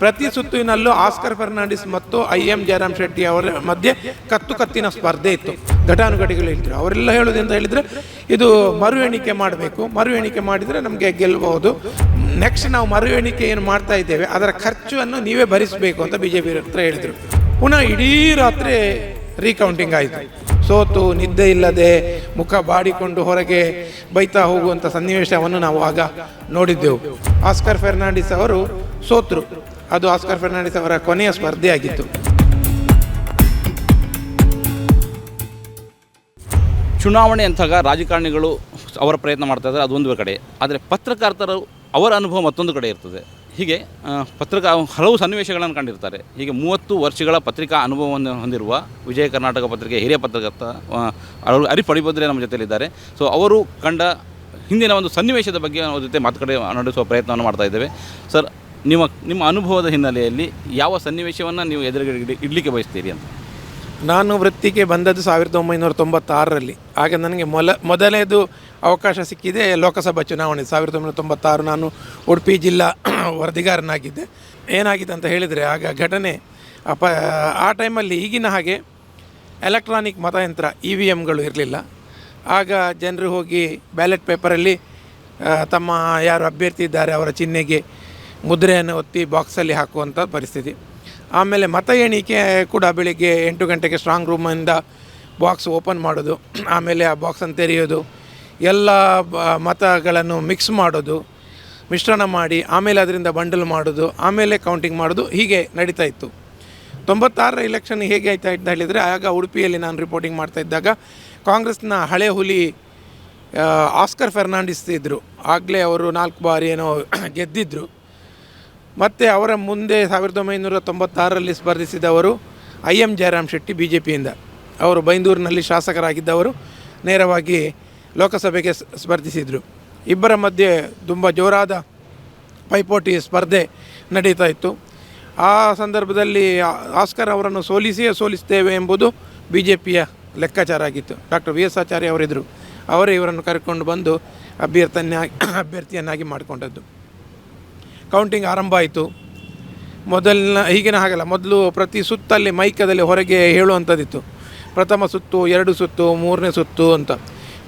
ಪ್ರತಿ ಸುತ್ತಿನಲ್ಲೂ ಆಸ್ಕರ್ ಫರ್ನಾಂಡಿಸ್ ಮತ್ತು I M Jayaram Shetty ಅವರ ಮಧ್ಯೆ ಕತ್ತು ಕತ್ತಿನ ಸ್ಪರ್ಧೆ ಇತ್ತು. ಘಟಾನುಘಟಿಗಳು ಹೇಳ್ತಾರೆ ಅವರೆಲ್ಲ ಹೇಳೋದು ಅಂತ ಹೇಳಿದರೆ, ಇದು ಮರು ಎಣಿಕೆ ಮಾಡಬೇಕು. ಮರು ಎಣಿಕೆ ಮಾಡಿದರೆ ನಮಗೆ ಗೆಲ್ಲಬಹುದು ನೆಕ್ಸ್ಟ್ ನಾವು ಮರು ಎಣಿಕೆ ಏನು ಮಾಡ್ತಾ ಇದ್ದೇವೆ, ಅದರ ಖರ್ಚನ್ನು ನೀವೇ ಭರಿಸಬೇಕು ಅಂತ ಬಿ ಜೆ ಪಿ ಹತ್ರ ಹೇಳಿದರು. ಪುನಃ ಇಡೀ ರಾತ್ರಿ ರೀಕೌಂಟಿಂಗ್ ಆಯಿತು. ಸೋತು, ನಿದ್ದೆ ಇಲ್ಲದೆ, ಮುಖ ಬಾಡಿಕೊಂಡು ಹೊರಗೆ ಬೈತಾ ಹೋಗುವಂಥ ಸನ್ನಿವೇಶವನ್ನು ನಾವು ಆಗ ನೋಡಿದ್ದೆವು. ಆಸ್ಕರ್ ಫೆರ್ನಾಂಡಿಸ್ ಅವರು ಸೋತರು. ಅದು ಆಸ್ಕರ್ ಫರ್ನಾಂಡಿಸ್ ಅವರ ಕೊನೆಯ ಸ್ಪರ್ಧೆಯಾಗಿತ್ತು ಚುನಾವಣೆ ಅಂತಾಗ ರಾಜಕಾರಣಿಗಳು ಅವರ ಪ್ರಯತ್ನ ಮಾಡ್ತಾ ಇದ್ದಾರೆ, ಅದೊಂದು ಕಡೆ. ಆದರೆ ಪತ್ರಕರ್ತರು ಅವರ ಅನುಭವ ಮತ್ತೊಂದು ಕಡೆ ಇರ್ತದೆ. ಹೀಗೆ ಪತ್ರಿಕಾ, ಹಲವು ಸನ್ನಿವೇಶಗಳನ್ನು ಕಂಡಿರ್ತಾರೆ. ಹೀಗೆ ಮೂವತ್ತು ವರ್ಷಗಳ ಪತ್ರಿಕಾ ಅನುಭವವನ್ನು ಹೊಂದಿರುವ ವಿಜಯ ಕರ್ನಾಟಕ ಪತ್ರಿಕೆ, ಹಿರಿಯ ಪತ್ರಕರ್ತ ಅವರು ಅರಿಫ್ ಅಡಿಬೋದ್ರೆ ನಮ್ಮ ಜೊತೆಯಲ್ಲಿದ್ದಾರೆ. ಸೊ ಅವರು ಕಂಡ ಹಿಂದಿನ ಒಂದು ಸನ್ನಿವೇಶದ ಬಗ್ಗೆ ಅವ್ರ ಜೊತೆ ಮಾತುಕತೆ ನಡೆಸುವ ಪ್ರಯತ್ನವನ್ನು ಮಾಡ್ತಾ ಇದ್ದೇವೆ. ಸರ್ ನಿಮ್ಮ ನಿಮ್ಮ ಅನುಭವದ ಹಿನ್ನೆಲೆಯಲ್ಲಿ ಯಾವ ಸನ್ನಿವೇಶವನ್ನು ನೀವು ಎದುರುಗಡೆ ಇಡಲಿಕ್ಕೆ ಬಯಸ್ತೀರಿ ಅಂತ? ನಾನು ವೃತ್ತಿಗೆ ಬಂದದ್ದು ಸಾವಿರದ ಒಂಬೈನೂರ ತೊಂಬತ್ತಾರರಲ್ಲಿ. ಆಗ ನನಗೆ ಮೊಲ, ಮೊದಲೇದು ಅವಕಾಶ ಸಿಕ್ಕಿದೆ, ಲೋಕಸಭಾ ಚುನಾವಣೆ. ಸಾವಿರದ ಒಂಬೈನೂರ ತೊಂಬತ್ತಾರು ನಾನು ಉಡುಪಿ ಜಿಲ್ಲಾ ವರದಿಗಾರನಾಗಿದ್ದೆ. ಏನಾಗಿದೆ ಅಂತ ಹೇಳಿದರೆ, ಆಗ ಘಟನೆ, ಅಪ, ಆ ಟೈಮಲ್ಲಿ ಈಗಿನ ಹಾಗೆ ಎಲೆಕ್ಟ್ರಾನಿಕ್ ಮತಯಂತ್ರ, ಇ ವಿ ಎಮ್ಗಳು ಇರಲಿಲ್ಲ. ಆಗ ಜನರು ಹೋಗಿ ಬ್ಯಾಲೆಟ್ ಪೇಪರಲ್ಲಿ ತಮ್ಮ ಯಾರು ಅಭ್ಯರ್ಥಿ ಇದ್ದಾರೆ ಅವರ ಚಿಹ್ನೆಗೆ ಮುದ್ರೆಯನ್ನು ಒತ್ತಿ ಬಾಕ್ಸಲ್ಲಿ ಹಾಕುವಂಥ ಪರಿಸ್ಥಿತಿ. ಆಮೇಲೆ ಮತ ಎಣಿಕೆ ಕೂಡ ಬೆಳಿಗ್ಗೆ ಎಂಟು ಗಂಟೆಗೆ ಸ್ಟ್ರಾಂಗ್ ರೂಮಿಂದ ಬಾಕ್ಸ್ ಓಪನ್ ಮಾಡೋದು. ಆಮೇಲೆ ಆ ಬಾಕ್ಸನ್ನು ತೆರೆಯೋದು. ಎಲ್ಲ ಮತಗಳನ್ನು ಮಿಕ್ಸ್ ಮಾಡೋದು. ಮಿಶ್ರಣ ಮಾಡಿ, ಆಮೇಲೆ ಅದರಿಂದ ಬಂಡಲ್ ಮಾಡೋದು. ಆಮೇಲೆ ಕೌಂಟಿಂಗ್ ಮಾಡೋದು. ಹೀಗೆ ನಡೀತಾ ಇತ್ತು. ತೊಂಬತ್ತಾರರ ಇಲೆಕ್ಷನ್ ಹೇಗೆ ಆಯ್ತಾ ಅಂತ ಹೇಳಿದರೆ, ಆಗ ಉಡುಪಿಯಲ್ಲಿ ನಾನು ರಿಪೋರ್ಟಿಂಗ್ ಮಾಡ್ತಾ ಇದ್ದಾಗ ಕಾಂಗ್ರೆಸ್ನ ಹಳೆ ಹುಲಿ ಆಸ್ಕರ್ ಫೆರ್ನಾಂಡಿಸ್ ಇದ್ದರು ಆಗಲೇ ಅವರು ನಾಲ್ಕು ಬಾರಿ ಏನೋ ಗೆದ್ದಿದ್ದರು ಮತ್ತು ಅವರ ಮುಂದೆ ಸಾವಿರದ ಒಂಬೈನೂರ ತೊಂಬತ್ತಾರರಲ್ಲಿ ಸ್ಪರ್ಧಿಸಿದವರು I M Jayaram Shetty B J ಪಿಯಿಂದ ಅವರು ಬೈಂದೂರಿನಲ್ಲಿ ಶಾಸಕರಾಗಿದ್ದವರು ನೇರವಾಗಿ ಲೋಕಸಭೆಗೆ ಸ್ಪರ್ಧಿಸಿದರು. ಇಬ್ಬರ ಮಧ್ಯೆ ತುಂಬ ಜೋರಾದ ಪೈಪೋಟಿ ಸ್ಪರ್ಧೆ ನಡೀತಾ ಇತ್ತು. ಆ ಸಂದರ್ಭದಲ್ಲಿ ಆಸ್ಕರ್ ಅವರನ್ನು ಸೋಲಿಸಿಯೇ ಸೋಲಿಸ್ತೇವೆ ಎಂಬುದು ಬಿ ಜೆ ಪಿಯ ಲೆಕ್ಕಾಚಾರ ಆಗಿತ್ತು. ಡಾಕ್ಟರ್ ವಿ ಎಸ್ ಆಚಾರ್ಯ ಅವರಿದ್ದರು ಅವರೇ ಇವರನ್ನು ಕರ್ಕೊಂಡು ಬಂದು ಅಭ್ಯರ್ಥಿಯನ್ನಾಗಿ ಅಭ್ಯರ್ಥಿಯನ್ನಾಗಿ ಮಾಡಿಕೊಂಡದ್ದು. ಕೌಂಟಿಂಗ್ ಆರಂಭ ಆಯಿತು. ಮೊದಲಿನ, ಈಗಿನ ಹಾಗಲ್ಲ, ಮೊದಲು ಪ್ರತಿ ಸುತ್ತಲ್ಲಿ ಮೈಕದಲ್ಲಿ ಹೊರಗೆ ಹೇಳುವಂಥದ್ದಿತ್ತು. ಪ್ರಥಮ ಸುತ್ತು, ಎರಡು ಸುತ್ತು, ಮೂರನೇ ಸುತ್ತು ಅಂತ.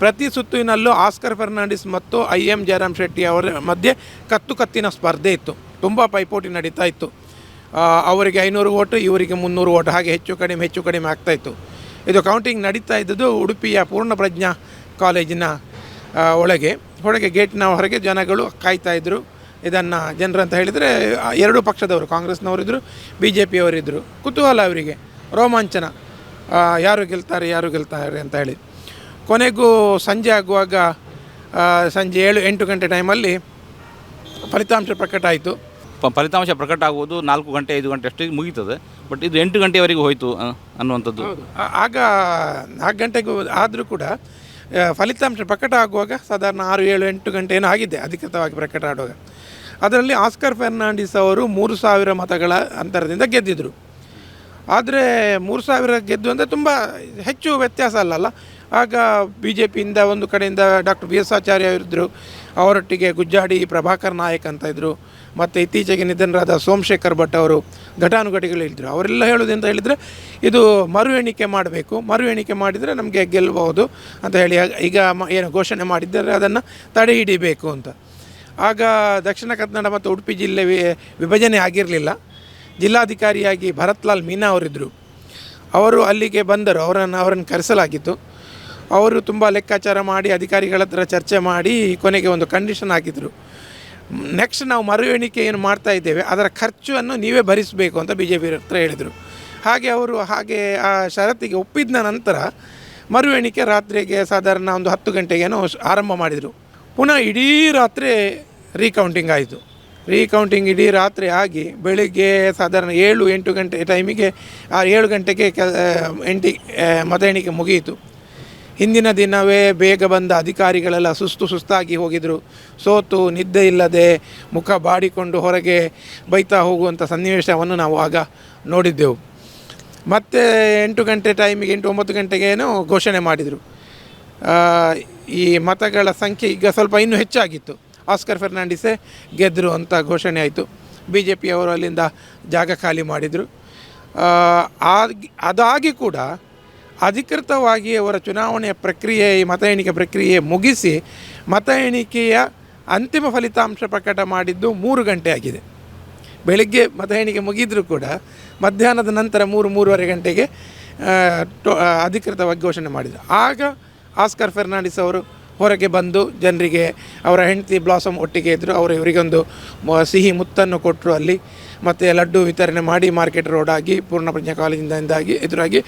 ಪ್ರತಿ ಸುತ್ತಿನಲ್ಲೂ ಆಸ್ಕರ್ ಫೆರ್ನಾಂಡಿಸ್ ಮತ್ತು ಐ ಎಂ ಜಯರಾಮ್ ಶೆಟ್ಟಿ ಅವರ ಮಧ್ಯೆ ಕತ್ತು ಕತ್ತಿನ ಸ್ಪರ್ಧೆ ಇತ್ತು. ತುಂಬ ಪೈಪೋಟಿ ನಡೀತಾ ಇತ್ತು. ಅವರಿಗೆ ಐನೂರು ಓಟು ಇವರಿಗೆ ಮುನ್ನೂರು ಓಟು ಹಾಗೆ ಹೆಚ್ಚು ಕಡಿಮೆ ಹೆಚ್ಚು ಕಡಿಮೆ ಆಗ್ತಾ ಇತ್ತು. ಇದು ಕೌಂಟಿಂಗ್ ನಡೀತಾ ಇದ್ದದ್ದು ಉಡುಪಿಯ ಪೂರ್ಣ ಪ್ರಜ್ಞಾ ಕಾಲೇಜಿನ ಒಳಗೆ. ಹೊರಗೆ ಗೇಟ್ನ ಹೊರಗೆ ಜನಗಳು ಕಾಯ್ತಾ ಇದ್ದರು ಇದನ್ನು ಜನರು ಅಂತ ಹೇಳಿದರೆ ಎರಡು ಪಕ್ಷದವರು ಕಾಂಗ್ರೆಸ್ನವರಿದ್ದರು ಬಿ ಜೆ ಪಿಯವರಿದ್ದರು ಕುತೂಹಲ ಅವರಿಗೆ ರೋಮಾಂಚನ. ಯಾರು ಗೆಲ್ತಾರೆ ಯಾರು ಗೆಲ್ತಾರೆ ಅಂತ ಹೇಳಿ. ಕೊನೆಗೂ ಸಂಜೆ ಆಗುವಾಗ ಸಂಜೆ ಏಳು ಎಂಟು ಗಂಟೆ ಟೈಮಲ್ಲಿ ಫಲಿತಾಂಶ ಪ್ರಕಟ ಆಯಿತು. ಫಲಿತಾಂಶ ಪ್ರಕಟ ಆಗುವುದು ನಾಲ್ಕು ಗಂಟೆ ಐದು ಗಂಟೆ ಅಷ್ಟಿಗೆ ಮುಗೀತದೆ. ಬಟ್ ಇದು ಎಂಟು ಗಂಟೆವರೆಗೆ ಹೋಯಿತು ಅನ್ನುವಂಥದ್ದು. ಆಗ ನಾಲ್ಕು ಗಂಟೆಗೂ ಆದರೂ ಕೂಡ ಫಲಿತಾಂಶ ಪ್ರಕಟ ಆಗುವಾಗ ಸಾಧಾರಣ ಆರು, ಏಳು, ಎಂಟು ಗಂಟೆ ಏನೋ ಆಗಿದೆ, ಅಧಿಕೃತವಾಗಿ ಪ್ರಕಟ ಆಡುವಾಗ. ಅದರಲ್ಲಿ ಆಸ್ಕರ್ ಫೆರ್ನಾಂಡಿಸ್ ಅವರು ಮೂರು ಸಾವಿರ ಮತಗಳ ಅಂತರದಿಂದ ಗೆದ್ದಿದ್ದರು ಆದರೆ ಮೂರು ಸಾವಿರ ಗೆದ್ದು ಅಂದರೆ ತುಂಬ ಹೆಚ್ಚು ವ್ಯತ್ಯಾಸ ಅಲ್ಲಲ್ಲ ಆಗ ಬಿ ಜೆ ಪಿಯಿಂದ ಒಂದು ಕಡೆಯಿಂದ ಡಾಕ್ಟರ್ ಬಿ ಎಸ್ ಆಚಾರ್ಯ ಇದ್ದರು ಅವರೊಟ್ಟಿಗೆ ಗುಜ್ಜಾಡಿ ಪ್ರಭಾಕರ್ ನಾಯಕ್ ಅಂತ ಇದ್ದರು ಮತ್ತು ಇತ್ತೀಚೆಗೆ ನಿಧನರಾದ ಸೋಮಶೇಖರ್ ಭಟ್ ಅವರು ಘಟಾನುಘಟಿಗಳು ಇದ್ದರು ಅವರೆಲ್ಲ ಹೇಳೋದು ಅಂತ ಹೇಳಿದರೆ, ಇದು ಮರು ಎಣಿಕೆ ಮಾಡಬೇಕು. ಮರು ಎಣಿಕೆ ಮಾಡಿದರೆ ನಮಗೆ ಗೆಲ್ಲಬಹುದು ಅಂತ ಹೇಳಿ ಈಗ ಏನು ಘೋಷಣೆ ಮಾಡಿದ್ದರೆ, ಅದನ್ನು ತಡೆ ಹಿಡಿಬೇಕು ಅಂತ. ಆಗ ದಕ್ಷಿಣ ಕನ್ನಡ ಮತ್ತು ಉಡುಪಿ ಜಿಲ್ಲೆ ವಿಭಜನೆ ಆಗಿರಲಿಲ್ಲ. ಜಿಲ್ಲಾಧಿಕಾರಿಯಾಗಿ ಭರತ್ಲಾಲ್ ಮೀನಾ ಅವರಿದ್ದರು ಅವರು ಅಲ್ಲಿಗೆ ಬಂದರು, ಅವರನ್ನು ಅವರನ್ನು ಕರೆಸಲಾಗಿತ್ತು. ಅವರು ತುಂಬ ಲೆಕ್ಕಾಚಾರ ಮಾಡಿ, ಅಧಿಕಾರಿಗಳ ಹತ್ರ ಚರ್ಚೆ ಮಾಡಿ ಕೊನೆಗೆ ಒಂದು ಕಂಡೀಷನ್ ಹಾಕಿದರು. ನೆಕ್ಸ್ಟ್ ನಾವು ಮರು ಎಣಿಕೆ ಏನು ಮಾಡ್ತಾ ಇದ್ದೇವೆ, ಅದರ ಖರ್ಚನ್ನು ನೀವೇ ಭರಿಸಬೇಕು ಅಂತ ಬಿ ಜೆ ಪಿ ಹತ್ರ ಹೇಳಿದರು. ಹಾಗೆ ಅವರು ಹಾಗೆ ಆ ಷರತ್ತಿಗೆ ಒಪ್ಪಿದ ನಂತರ ಮರು ಎಣಿಕೆ ರಾತ್ರಿಗೆ ಸಾಧಾರಣ ಒಂದು ಹತ್ತು ಗಂಟೆಗೇನೋ ಆರಂಭ ಮಾಡಿದರು. ಪುನಃ ಇಡೀ ರಾತ್ರಿ ರೀಕೌಂಟಿಂಗ್ ಆಯಿತು. ರೀಕೌಂಟಿಂಗ್ ಇಡೀ ರಾತ್ರಿ ಆಗಿ ಬೆಳಿಗ್ಗೆ ಸಾಧಾರಣ ಏಳು ಎಂಟು ಗಂಟೆ ಟೈಮಿಗೆ ಆ ಏಳು ಗಂಟೆಗೆ ಕೆ ಎಂಟಿ ಮತ ಎಣಿಕೆ ಮುಗಿಯಿತು. ಹಿಂದಿನ ದಿನವೇ ಬೇಗ ಬಂದ ಅಧಿಕಾರಿಗಳೆಲ್ಲ ಸುಸ್ತು ಸುಸ್ತಾಗಿ ಹೋಗಿದ್ರು. ಸೋತು, ನಿದ್ದೆ ಇಲ್ಲದೆ ಮುಖ ಬಾಡಿಕೊಂಡು ಹೊರಗೆ ಬೈತಾ ಹೋಗುವಂಥ ಸನ್ನಿವೇಶವನ್ನು ನಾವು ಆಗ ನೋಡಿದ್ದೆವು. ಮತ್ತು ಎಂಟು ಗಂಟೆ ಟೈಮಿಗೆ, ಎಂಟು ಒಂಬತ್ತು ಗಂಟೆಗೇನೋ ಘೋಷಣೆ ಮಾಡಿದರು. ಈ ಮತಗಳ ಸಂಖ್ಯೆ ಈಗ ಸ್ವಲ್ಪ ಇನ್ನೂ ಹೆಚ್ಚಾಗಿತ್ತು. ಆಸ್ಕರ್ ಫೆರ್ನಾಂಡಿಸೇ ಗೆದ್ದರು ಅಂತ ಘೋಷಣೆ ಆಯಿತು. ಬಿ ಜೆ ಪಿಯವರು ಅಲ್ಲಿಂದ ಜಾಗ ಖಾಲಿ ಮಾಡಿದರು. ಅದಾಗಿ ಕೂಡ ಅಧಿಕೃತವಾಗಿ ಅವರ ಚುನಾವಣೆಯ ಪ್ರಕ್ರಿಯೆ ಈ ಮತ ಎಣಿಕೆ ಪ್ರಕ್ರಿಯೆ ಮುಗಿಸಿ ಮತ ಎಣಿಕೆಯ ಅಂತಿಮ ಫಲಿತಾಂಶ ಪ್ರಕಟ ಮಾಡಿದ್ದು ಮೂರು ಗಂಟೆ ಆಗಿದೆ. ಬೆಳಿಗ್ಗೆ ಮತ ಎಣಿಕೆ ಮುಗಿದರೂ ಕೂಡ ಮಧ್ಯಾಹ್ನದ ನಂತರ ಮೂರು, ಮೂರುವರೆ ಗಂಟೆಗೆ ಅಧಿಕೃತವಾಗಿ ಘೋಷಣೆ ಮಾಡಿದರು. ಆಗ ಆಸ್ಕರ್ ಫೆರ್ನಾಂಡಿಸ್ ಅವರು ಹೊರಗೆ ಬಂದು ಜನರಿಗೆ ಅವರ ಹೆಂಡತಿ ಬ್ಲಾಸಮ್ ಒಟ್ಟಿಗೆ ಇದ್ದರು ಅವರು ಇವರಿಗೊಂದು ಸಿಹಿ ಮುತ್ತನ್ನು ಕೊಟ್ಟರು ಅಲ್ಲಿ. ಮತ್ತು ಲಡ್ಡು ವಿತರಣೆ ಮಾಡಿ ಮಾರ್ಕೆಟ್ ರೋಡ್ ಆಗಿ, ಪೂರ್ಣಪ್ರಜ್ಞಾ ಕಾಲೇಜಿಂದಾಗಿ ಎದುರಾಗಿ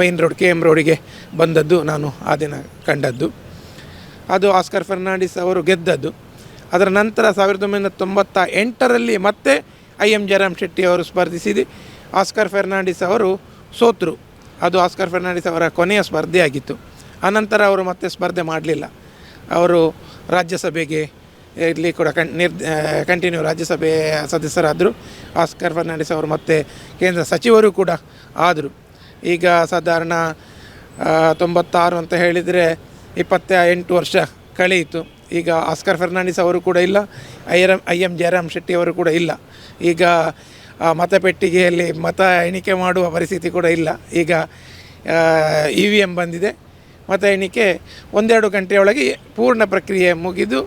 ಮೈನ್ ರೋಡ್ ಕೆ ಎಂ ರೋಡಿಗೆ ಬಂದದ್ದು ನಾನು ಆ ದಿನ ಕಂಡದ್ದು. ಅದು ಆಸ್ಕರ್ ಫರ್ನಾಂಡಿಸ್ ಅವರು ಗೆದ್ದದ್ದು. ಅದರ ನಂತರ ಸಾವಿರದ ಒಂಬೈನೂರ ತೊಂಬತ್ತ ಎಂಟರಲ್ಲಿ ಮತ್ತೆ ಐ ಎಂ ಜಯರಾಮ್ ಶೆಟ್ಟಿ ಅವರು ಸ್ಪರ್ಧಿಸಿದ್ದು ಆಸ್ಕರ್ ಫೆರ್ನಾಂಡಿಸ್ ಅವರು ಸೋತರು. ಅದು ಆಸ್ಕರ್ ಫೆರ್ನಾಂಡಿಸ್ ಅವರ ಕೊನೆಯ ಸ್ಪರ್ಧೆ ಆಗಿತ್ತು ಆನಂತರ ಅವರು ಮತ್ತೆ ಸ್ಪರ್ಧೆ ಮಾಡಲಿಲ್ಲ. ಅವರು ರಾಜ್ಯಸಭೆಗೆ ಇಲ್ಲಿ ಕೂಡ ಕಂಟ್ ನಿರ್ ಕಂಟಿನ್ಯೂ ರಾಜ್ಯಸಭೆ ಸದಸ್ಯರಾದರು. ಆಸ್ಕರ್ ಫರ್ನಾಂಡಿಸ್ ಅವರು ಮತ್ತೆ ಕೇಂದ್ರ ಸಚಿವರು ಕೂಡ ಆದರು. ಈಗ ಸಾಧಾರಣ ತೊಂಬತ್ತಾರು ಅಂತ ಹೇಳಿದರೆ ಇಪ್ಪತ್ತ, ಎಂಟು ವರ್ಷ ಕಳೆಯಿತು. ಈಗ ಆಸ್ಕರ್ ಫರ್ನಾಂಡಿಸ್ ಅವರು ಕೂಡ ಇಲ್ಲ I M I M Jayaram Shetty ಅವರು ಕೂಡ ಇಲ್ಲ. ಈಗ ಮತಪೆಟ್ಟಿಗೆಯಲ್ಲಿ ಮತ ಎಣಿಕೆ ಮಾಡುವ ಪರಿಸ್ಥಿತಿ ಕೂಡ ಇಲ್ಲ. ಈಗ ಇ ವಿ ಎಂ ಬಂದಿದೆ. ಮತ ಎಣಿಕೆ ಒಂದೆರಡು ಗಂಟೆಯೊಳಗೆ ಪೂರ್ಣ ಪ್ರಕ್ರಿಯೆ ಮುಗಿದು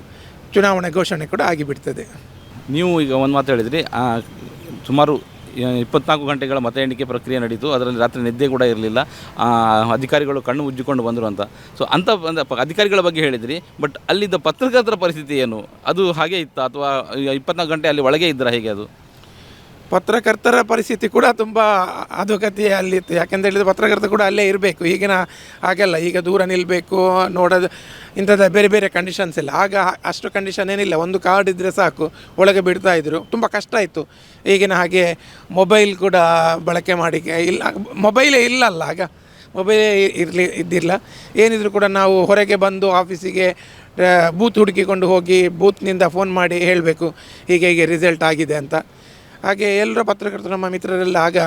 ಚುನಾವಣೆ ಘೋಷಣೆ ಕೂಡ ಆಗಿಬಿಡ್ತದೆ. ನೀವು ಈಗ ಒಂದು ಮಾತು ಹೇಳಿದ್ರಿ ಸುಮಾರು ಇಪ್ಪತ್ನಾಲ್ಕು ಗಂಟೆಗಳ ಮತ ಎಣಿಕೆ ಪ್ರಕ್ರಿಯೆ ನಡೀತು, ಅದರಲ್ಲಿ ರಾತ್ರಿ ನಿದ್ದೆ ಕೂಡ ಇರಲಿಲ್ಲ ಅಧಿಕಾರಿಗಳು ಕಣ್ಣು ಉಜ್ಜಿಕೊಂಡು ಬಂದರು ಅಂತ. ಸೊ ಅಂಥ ಅಧಿಕಾರಿಗಳ ಬಗ್ಗೆ ಹೇಳಿದ್ರಿ, ಬಟ್ ಅಲ್ಲಿದ್ದ ಪತ್ರಕರ್ತರ ಪರಿಸ್ಥಿತಿ ಏನು? ಅದು ಹಾಗೆ ಇತ್ತ, ಅಥವಾ ಇಪ್ಪತ್ನಾಲ್ಕು ಗಂಟೆ ಅಲ್ಲಿ ಒಳಗೆ ಇದ್ದರೆ ಹೇಗೆ ಅದು? ಪತ್ರಕರ್ತರ ಪರಿಸ್ಥಿತಿ ಕೂಡ ತುಂಬ ಅಧೋಗತಿ ಅಲ್ಲಿತ್ತು ಯಾಕೆಂತ ಹೇಳಿದ್ರೆ ಪತ್ರಕರ್ತ ಕೂಡ ಅಲ್ಲೇ ಇರಬೇಕು. ಈಗಿನ ಹಾಗೆಲ್ಲ ಈಗ ದೂರ ನಿಲ್ಲಬೇಕು ನೋಡೋದು ಇಂಥದ್ದು ಬೇರೆ ಬೇರೆ ಕಂಡೀಷನ್ಸ್ ಇಲ್ಲ. ಆಗ ಅಷ್ಟು ಕಂಡೀಷನ್ ಏನಿಲ್ಲ. ಒಂದು ಕಾರ್ಡ್ ಇದ್ದರೆ ಸಾಕು. ಒಳಗೆ ಬಿಡ್ತಾ ಇದ್ರು. ತುಂಬ ಕಷ್ಟ ಇತ್ತು. ಈಗಿನ ಹಾಗೆ ಮೊಬೈಲ್ ಕೂಡ ಬಳಕೆ ಮಾಡಿ ಇಲ್ಲ. ಮೊಬೈಲೇ ಇಲ್ಲಲ್ಲ ಆಗ. ಮೊಬೈಲೇ ಇರಲಿ, ಇದ್ದಿಲ್ಲ. ಏನಿದ್ರು ಕೂಡ ನಾವು ಹೊರಗೆ ಬಂದು ಆಫೀಸಿಗೆ ಬೂತ್ ಹುಡುಕಿಕೊಂಡು ಹೋಗಿ ಬೂತ್ನಿಂದ ಫೋನ್ ಮಾಡಿ ಹೇಳಬೇಕು. ಹೀಗೆ ಹೀಗೆ ರಿಸಲ್ಟ್ ಆಗಿದೆ ಅಂತ. ಹಾಗೆ ಎಲ್ಲರ ಪತ್ರಕರ್ತರು ನಮ್ಮ ಮಿತ್ರರೆಲ್ಲ ಆಗ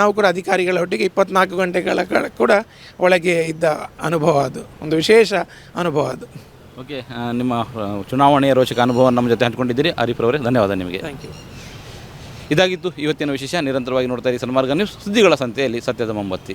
ನಾವು ಕೂಡ ಅಧಿಕಾರಿಗಳ ಒಟ್ಟಿಗೆ ಇಪ್ಪತ್ನಾಲ್ಕು ಗಂಟೆಗಳ ಕೂಡ ಒಳಗೆ ಇದ್ದ ಅನುಭವ ಅದು. ಒಂದು ವಿಶೇಷ ಅನುಭವ ಅದು. ಓಕೆ ನಿಮ್ಮ ಚುನಾವಣೆಯ ರೋಚಕ ಅನುಭವ ನಮ್ಮ ಜೊತೆ ಹಂಚ್ಕೊಂಡಿದ್ದೀರಿ. ಹರೀಫ್ ಅವರೇ ಧನ್ಯವಾದ ನಿಮಗೆ. ಥ್ಯಾಂಕ್ ಯು ಇದಾಗಿತ್ತು ಇವತ್ತಿನ ವಿಶೇಷ. ನಿರಂತರವಾಗಿ ನೋಡ್ತಾ ಇರಿ ಸನ್ಮಾರ್ಗ ನ್ಯೂಸ್ ಸುದ್ದಿಗಳ ಸಂತೆಯಲ್ಲಿ ಸತ್ಯದ ಮೊಂಬತ್ತಿ.